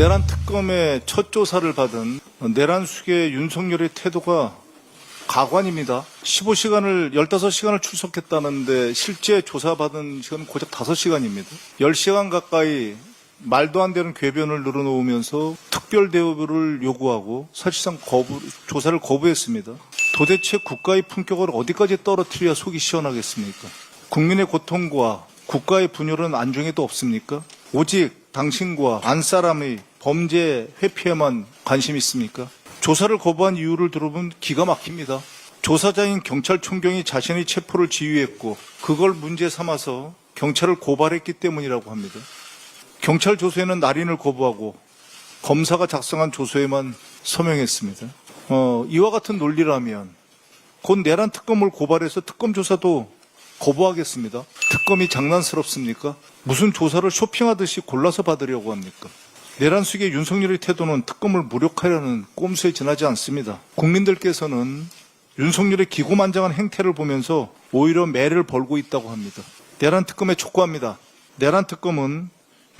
내란 특검의 첫 조사를 받은 내란 수계 윤석열의 태도가 가관입니다. 15시간을 15시간을 출석했다는데 실제 조사받은 시간은 고작 5시간입니다. 10시간 가까이 말도 안 되는 궤변을 늘어놓으면서 특별 대우를 요구하고 사실상 거부, 조사를 거부했습니다. 도대체 국가의 품격을 어디까지 떨어뜨려야 속이 시원하겠습니까? 국민의 고통과 국가의 분열은 안중에도 없습니까? 오직 당신과 안 사람의 범죄 회피에만 관심 있습니까? 조사를 거부한 이유를 들어보면 기가 막힙니다. 조사자인 경찰총경이 자신의 체포를 지휘했고 그걸 문제 삼아서 경찰을 고발했기 때문이라고 합니다. 경찰 조서에는 날인을 거부하고 검사가 작성한 조서에만 서명했습니다. 어, 이와 같은 논리라면 곧 내란 특검을 고발해서 특검 조사도 거부하겠습니다. 특검이 장난스럽습니까? 무슨 조사를 쇼핑하듯이 골라서 받으려고 합니까? 내란 수계 윤석열의 태도는 특검을 무력화하려는 꼼수에 지나지 않습니다. 국민들께서는 윤석열의 기고만장한 행태를 보면서 오히려 매를 벌고 있다고 합니다. 내란 특검에 촉구합니다. 내란 특검은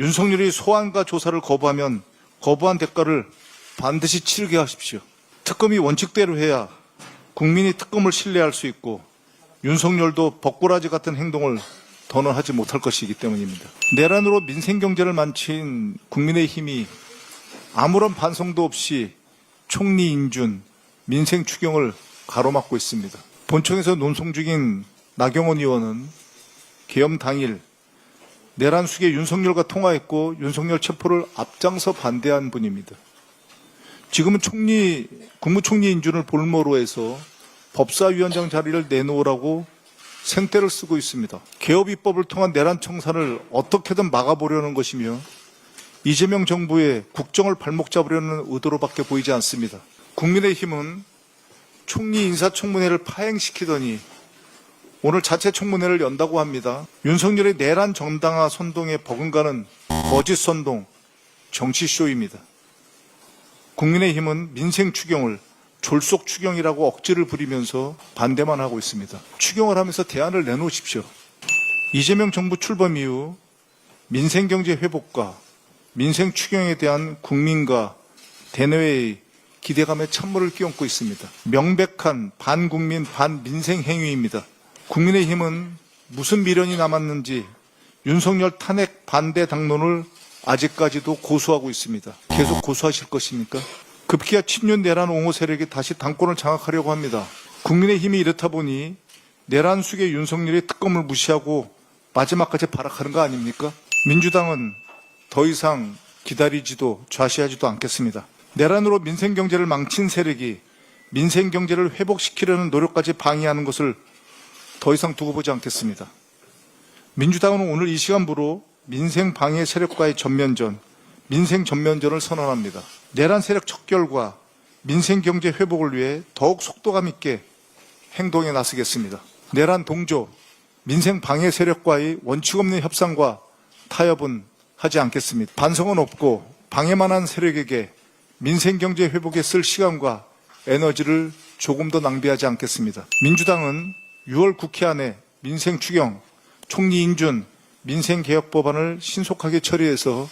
윤석열이 소환과 조사를 거부하면 거부한 대가를 반드시 치르게 하십시오. 특검이 원칙대로 해야 국민이 특검을 신뢰할 수 있고 윤석열도 벚꾸라지 같은 행동을 더는 하지 못할 것이기 때문입니다. 내란으로 민생 경제를 망친 국민의힘이 아무런 반성도 없이 총리 인준, 민생 추경을 가로막고 있습니다. 본청에서 논송 중인 나경원 의원은 계엄 당일 내란 수계 윤석열과 통화했고 윤석열 체포를 앞장서 반대한 분입니다. 지금은 총리, 국무총리 인준을 볼모로 해서 법사위원장 자리를 내놓으라고 생떼를 쓰고 있습니다. 개업 입법을 통한 내란 청산을 어떻게든 막아보려는 것이며 이재명 정부의 국정을 발목 잡으려는 의도로밖에 보이지 않습니다. 국민의힘은 총리 인사청문회를 파행시키더니 오늘 자체 청문회를 연다고 합니다. 윤석열의 내란 정당화 선동에 버금가는 거짓 선동, 정치쇼입니다. 국민의힘은 민생 추경을 졸속 추경이라고 억지를 부리면서 반대만 하고 있습니다. 추경을 하면서 대안을 내놓으십시오. 이재명 정부 출범 이후 민생 경제 회복과 민생 추경에 대한 국민과 대내외의 기대감에 찬물을 끼얹고 있습니다. 명백한 반국민 반민생 행위입니다. 국민의힘은 무슨 미련이 남았는지 윤석열 탄핵 반대 당론을 아직까지도 고수하고 있습니다. 계속 고수하실 것입니까? 급기야 친윤 내란 옹호 세력이 다시 당권을 장악하려고 합니다. 국민의 힘이 이렇다 보니 내란 수계 윤석열의 특검을 무시하고 마지막까지 발악하는 거 아닙니까? 민주당은 더 이상 기다리지도 좌시하지도 않겠습니다. 내란으로 민생 경제를 망친 세력이 민생 경제를 회복시키려는 노력까지 방해하는 것을 더 이상 두고 보지 않겠습니다. 민주당은 오늘 이 시간부로 민생 방해 세력과의 전면전, 민생 전면전을 선언합니다. 내란 세력 척결과 민생 경제 회복을 위해 더욱 속도감 있게 행동에 나서겠습니다. 내란 동조, 민생 방해 세력과의 원칙 없는 협상과 타협은 하지 않겠습니다. 반성은 없고 방해만 한 세력에게 민생 경제 회복에 쓸 시간과 에너지를 조금 더 낭비하지 않겠습니다. 민주당은 6월 국회 안에 민생 추경, 총리 인준, 민생 개혁 법안을 신속하게 처리해서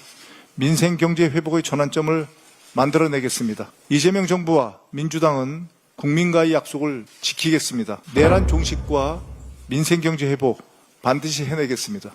민생 경제 회복의 전환점을 만들어내겠습니다. 이재명 정부와 민주당은 국민과의 약속을 지키겠습니다. 내란 종식과 민생 경제 회복 반드시 해내겠습니다.